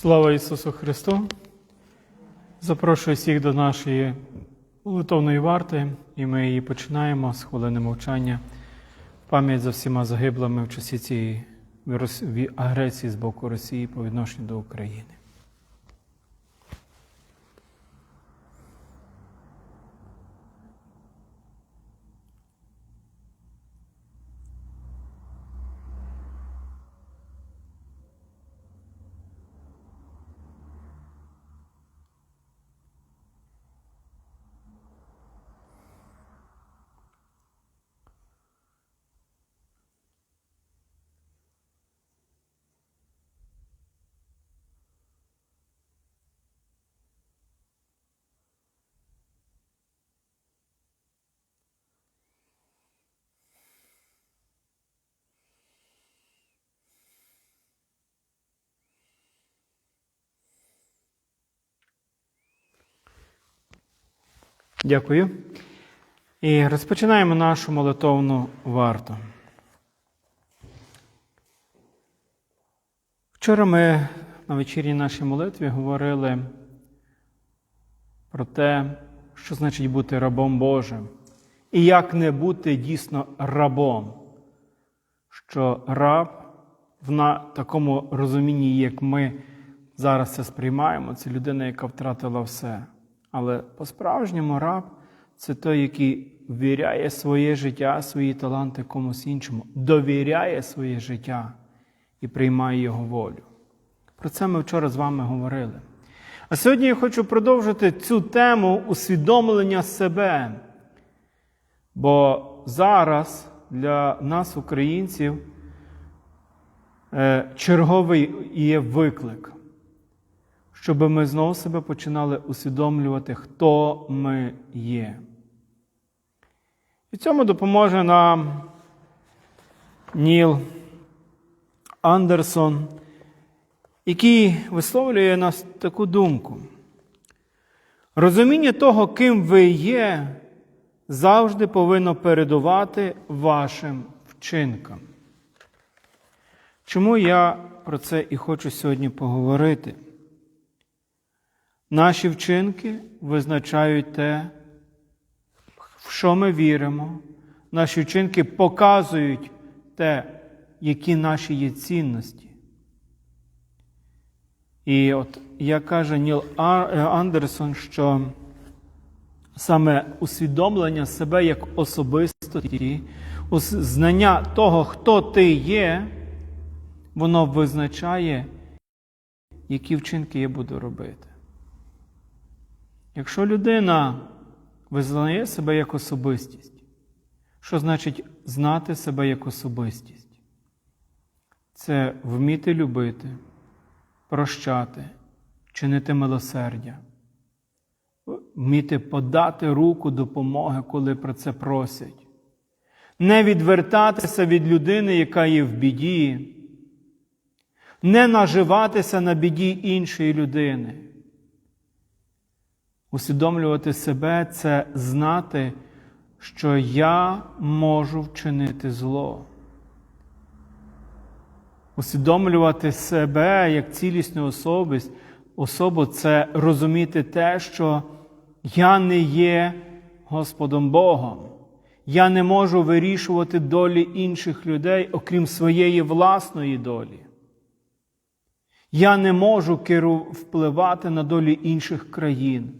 Слава Ісусу Христу! Запрошую всіх до нашої молитовної варти, і ми її починаємо з хвилини мовчання пам'ять за всіма загиблими в часі цієї агресії з боку Росії по відношенню до України. Дякую. І розпочинаємо нашу молитовну варту. Вчора ми на вечірній нашій молитві говорили про те, що значить бути рабом Божим, і як не бути дійсно рабом, що раб в на такому розумінні, як ми зараз це сприймаємо, це людина, яка втратила все. Але по-справжньому раб це той, який ввіряє своє життя, свої таланти комусь іншому, довіряє своє життя і приймає його волю. Про це ми вчора з вами говорили. А сьогодні я хочу продовжити цю тему усвідомлення себе. Бо зараз для нас, українців, е, черговий є виклик, щоб ми знову себе починали усвідомлювати, хто ми є. І цьому допоможе нам Ніл Андерсон, який висловлює нас таку думку. Розуміння того, ким ви є, завжди повинно передувати вашим вчинкам. Чому я про це і хочу сьогодні поговорити? Наші вчинки визначають те, в що ми віримо. Наші вчинки показують те, які наші є цінності. І от як каже Ніл е, Андерсон, що саме усвідомлення себе як особистості, знання того, хто ти є, воно визначає, які вчинки я буду робити. Якщо людина визнає себе як особистість, що значить знати себе як особистість? Це вміти любити, прощати, чинити милосердя, вміти подати руку допомоги, коли про це просять, не відвертатися від людини, яка є в біді, не наживатися на біді іншої людини. Усвідомлювати себе це знати, що я можу вчинити зло. Усвідомлювати себе як цілісну особисть, особу це розуміти те, що я не є Господом Богом. Я не можу вирішувати долі інших людей, окрім своєї власної долі. Я не можу впливати на долі інших країн.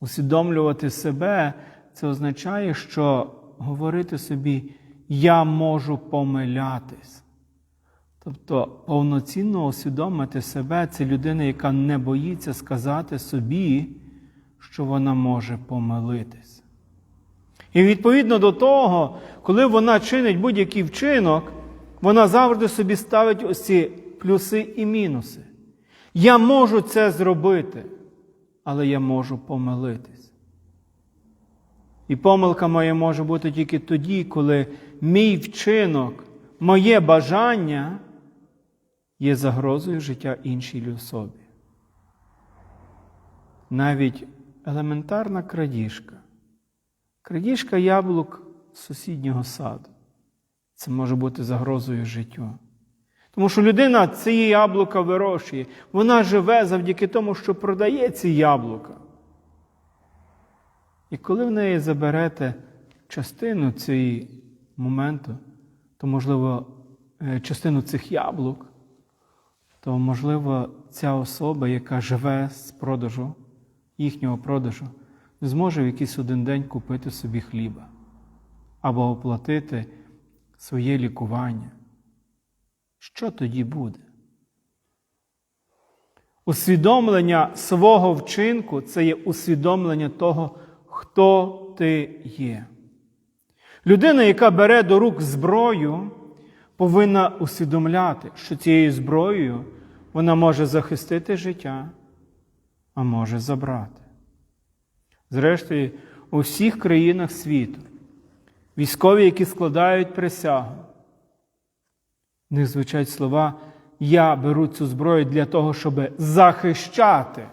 Усвідомлювати себе це означає, що говорити собі я можу помилятись. Тобто повноцінно усвідомити себе це людина, яка не боїться сказати собі, що вона може помилитись. І відповідно до того, коли вона чинить будь-який вчинок, вона завжди собі ставить ось ці плюси і мінуси. Я можу це зробити, але я можу помилитись. І помилка моя може бути тільки тоді, коли мій вчинок, моє бажання є загрозою життя іншій особі. Навіть елементарна крадіжка. Крадіжка яблук сусіднього саду. Це може бути загрозою життю. Тому що людина ці яблука вирощує. Вона живе завдяки тому, що продає ці яблука. І коли в неї заберете частину цієї моменту, то, можливо, е, частину цих яблук, то, можливо, ця особа, яка живе з продажу, їхнього продажу, зможе в якийсь один день купити собі хліба або оплатити своє лікування. Що тоді буде? Усвідомлення свого вчинку це є усвідомлення того, хто ти є. Людина, яка бере до рук зброю, повинна усвідомляти, що цією зброєю вона може захистити життя, а може забрати. Зрештою, у всіх країнах світу військові, які складають присягу, в них звучать слова Я беру цю зброю для того, щоб захищати.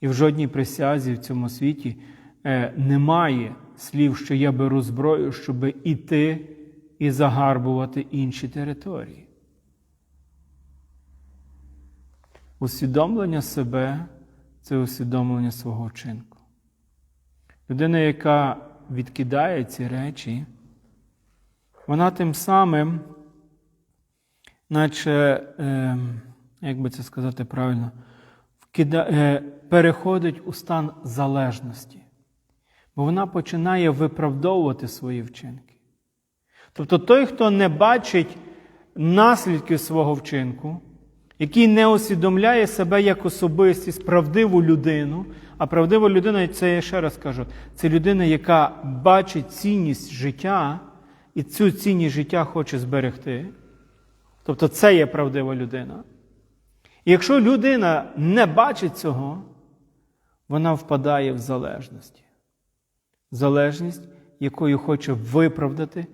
І в жодній присязі в цьому світі е, немає слів, що я беру зброю, щоб іти і загарбувати інші території. Усвідомлення себе це усвідомлення свого вчинку. Людина, яка відкидає ці речі, вона тим самим, наче, е, як би це сказати правильно, вкида, е, переходить у стан залежності, бо вона починає виправдовувати свої вчинки. Тобто той, хто не бачить наслідків свого вчинку, який не усвідомляє себе як особистість, правдиву людину, а правдива людина, це я ще раз кажу, це людина, яка бачить цінність життя і цю цінність життя хоче зберегти. Тобто це є правдива людина. І якщо людина не бачить цього, вона впадає в залежність. Залежність, якою хоче виправдати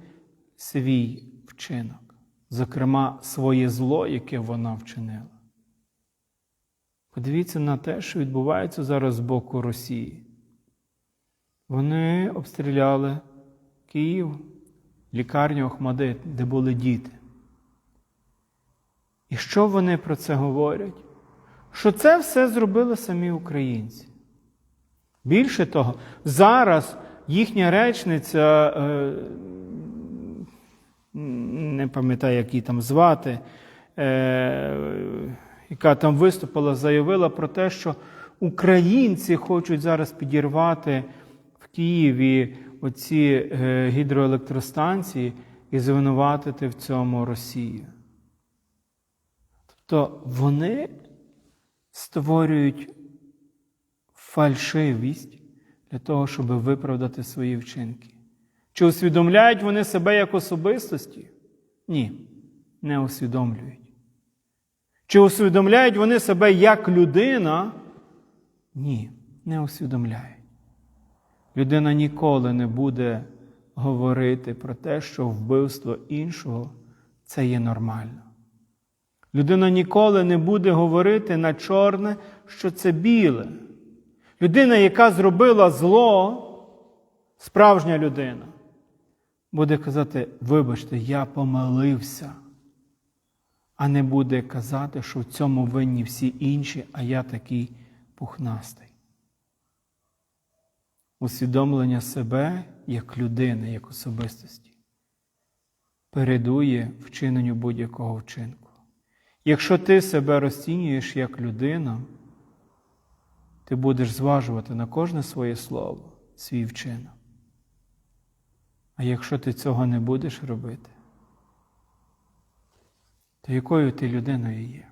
свій вчинок, зокрема, своє зло, яке вона вчинила. Подивіться на те, що відбувається зараз з боку Росії. Вони обстріляли Київ, лікарню Охмадит, де були діти. І що вони про це говорять? Що це все зробили самі українці. Більше того, зараз їхня речниця, е, не пам'ятаю, як її там звати, е, яка там виступила, заявила про те, що українці хочуть зараз підірвати в Києві оці е, гідроелектростанції і звинуватити в цьому Росію. Тобто вони створюють фальшивість для того, щоб виправдати свої вчинки. Чи усвідомляють вони себе як особистості? Ні, не усвідомлюють. Чи усвідомляють вони себе як людина? Ні, не усвідомляють. Людина ніколи не буде говорити про те, що вбивство іншого це є нормально. Людина ніколи не буде говорити на чорне, що це біле. Людина, яка зробила зло, справжня людина, буде казати, вибачте, я помилився, а не буде казати, що в цьому винні всі інші, а я такий пухнастий. Усвідомлення себе як людини, як особистості, передує вчиненню будь-якого вчинку. Якщо ти себе розцінюєш як людина, ти будеш зважувати на кожне своє слово, свій вчинок. А якщо ти цього не будеш робити, то якою ти людиною є?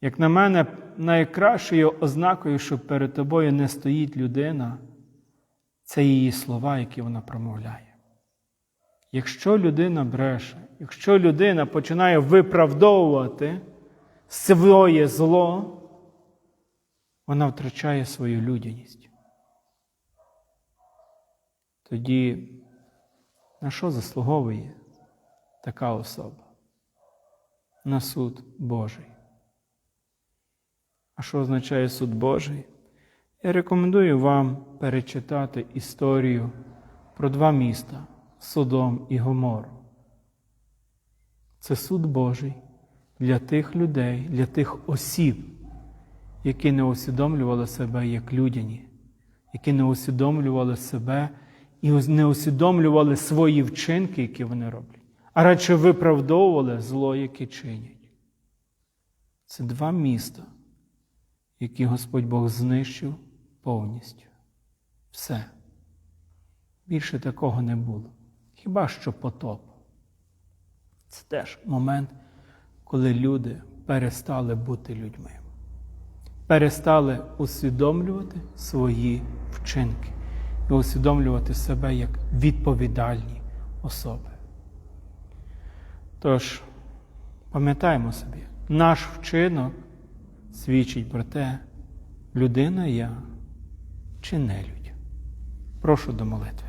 Як на мене, найкращою ознакою, що перед тобою не стоїть людина, це її слова, які вона промовляє. Якщо людина бреше, якщо людина починає виправдовувати своє зло, вона втрачає свою людяність. Тоді на що заслуговує така особа? На суд Божий. А що означає суд Божий? Я рекомендую вам перечитати історію про два міста Содом і Гомору. Це суд Божий для тих людей, для тих осіб, які не усвідомлювали себе як людяні, які не усвідомлювали себе і не усвідомлювали свої вчинки, які вони роблять, а радше виправдовували зло, яке чинять. Це два міста, які Господь Бог знищив повністю. Все. Більше такого не було. Хіба що потоп. Це теж момент, коли люди перестали бути людьми, перестали усвідомлювати свої вчинки і усвідомлювати себе як відповідальні особи. Тож, пам'ятаємо собі, наш вчинок свідчить про те, людина я чи не людь. Прошу до молитви.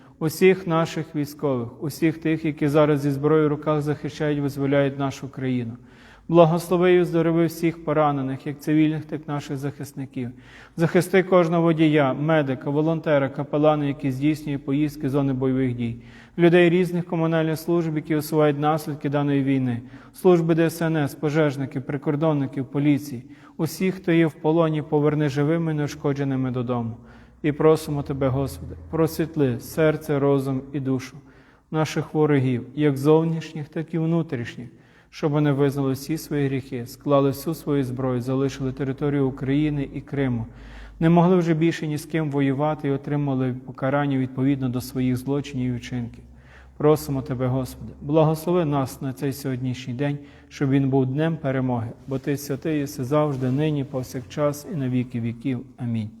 усіх наших військових, усіх тих, які зараз зі зброєю в руках захищають, визволяють нашу країну. Благослови і оздорови всіх поранених, як цивільних, так і наших захисників. Захисти кожного водія, медика, волонтера, капелана, які здійснює поїздки зони бойових дій, людей різних комунальних служб, які усувають наслідки даної війни, служби ДСНС, пожежників, прикордонників, поліції, усіх, хто є в полоні, поверни живими, неушкодженими додому. І просимо Тебе, Господи, просвітли серце, розум і душу наших ворогів, як зовнішніх, так і внутрішніх щоб вони визнали всі свої гріхи, склали всю свою зброю, залишили територію України і Криму, не могли вже більше ні з ким воювати і отримали покарання відповідно до своїх злочинів і вчинків. Просимо Тебе, Господи, благослови нас на цей сьогоднішній день, щоб він був днем перемоги, бо Ти святий єси завжди, нині, повсякчас і на віки віків. Амінь.